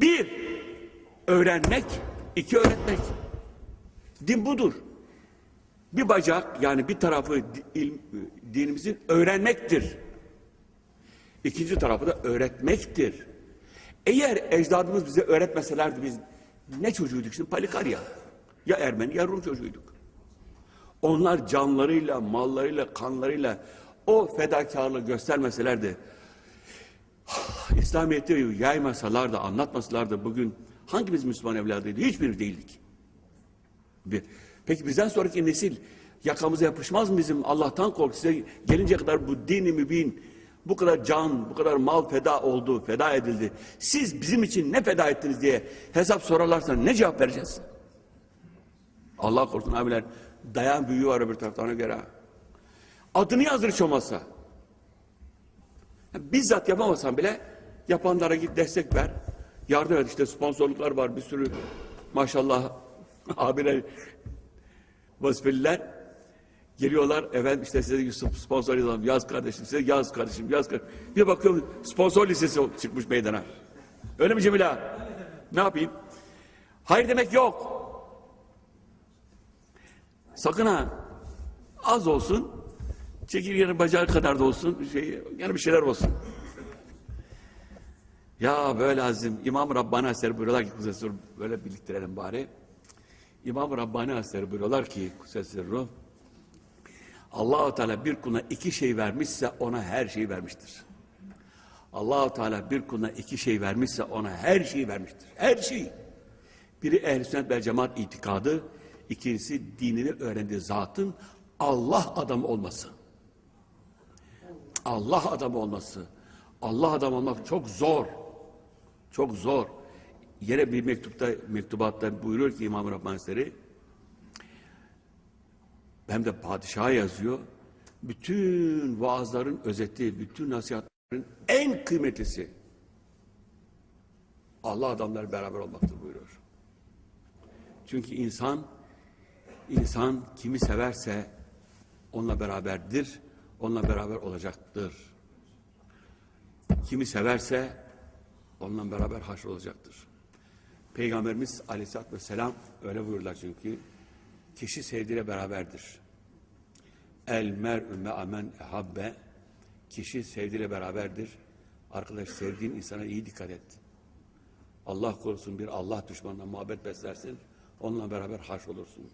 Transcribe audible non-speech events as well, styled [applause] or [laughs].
Bir, öğrenmek, iki öğretmek. Din budur. Bir bacak yani bir tarafı dinimizin öğrenmektir. İkinci tarafı da öğretmektir. Eğer ecdadımız bize öğretmeselerdi biz ne çocuğuyduk şimdi palikarya. Ya Ermeni ya Rum çocuğuyduk. Onlar canlarıyla, mallarıyla, kanlarıyla o fedakarlığı göstermeselerdi İslamiyet'i yaymasalardı, anlatmasalardı bugün hangimiz Müslüman evladıydı? Hiçbiri değildik. Bir. Peki bizden sonraki nesil yakamıza yapışmaz mı bizim Allah'tan kork size gelince kadar bu dini mübin bu kadar can, bu kadar mal feda oldu, feda edildi. Siz bizim için ne feda ettiniz diye hesap sorarlarsa ne cevap vereceğiz? Allah korusun abiler dayan büyüğü var öbür tarafta göre. Adını yazdır hiç olmazsa. Bizzat yapamasan bile yapanlara git destek ver. Yardım et işte sponsorluklar var bir sürü maşallah [laughs] abiler vazifeliler geliyorlar efendim işte size sponsor yazalım yaz kardeşim size yaz kardeşim yaz kardeşim. Bir bakıyorum sponsor listesi çıkmış meydana. Öyle mi Cemil ağa? Ne yapayım? Hayır demek yok. Sakın ha. Az olsun. Çekirgenin bacağı kadar da olsun. Şey, yani bir şeyler olsun. Ya böyle azim. İmam Rabbani Hazretleri buyuruyorlar ki Ruh, böyle biriktirelim bari. İmam Rabbani Hazretleri buyuruyorlar ki Kudsesi Ruh, Allahu Teala bir kuluna iki şey vermişse ona her şeyi vermiştir. Allahu Teala bir kuluna iki şey vermişse ona her şeyi vermiştir. Her şeyi. Biri ehl-i sünnet vel cemaat itikadı, ikincisi dinini öğrendiği zatın Allah adamı olması. Allah adamı olması. Allah adamı olmak çok zor. Çok zor. Yine bir mektupta, mektubatta buyuruyor ki İmam-ı Rabbani hem de padişaha yazıyor. Bütün vaazların özeti, bütün nasihatlerin en kıymetlisi Allah adamlar beraber olmaktır buyuruyor. Çünkü insan insan kimi severse onunla beraberdir, onunla beraber olacaktır. Kimi severse onunla beraber haşr olacaktır. Peygamberimiz aleyhissalatü vesselam öyle buyurlar çünkü kişi sevdiğiyle beraberdir. El mer'ü me'amen ehabbe kişi sevdiğiyle beraberdir. Arkadaş sevdiğin insana iyi dikkat et. Allah korusun bir Allah düşmanına muhabbet beslersin. Onunla beraber haş olursun.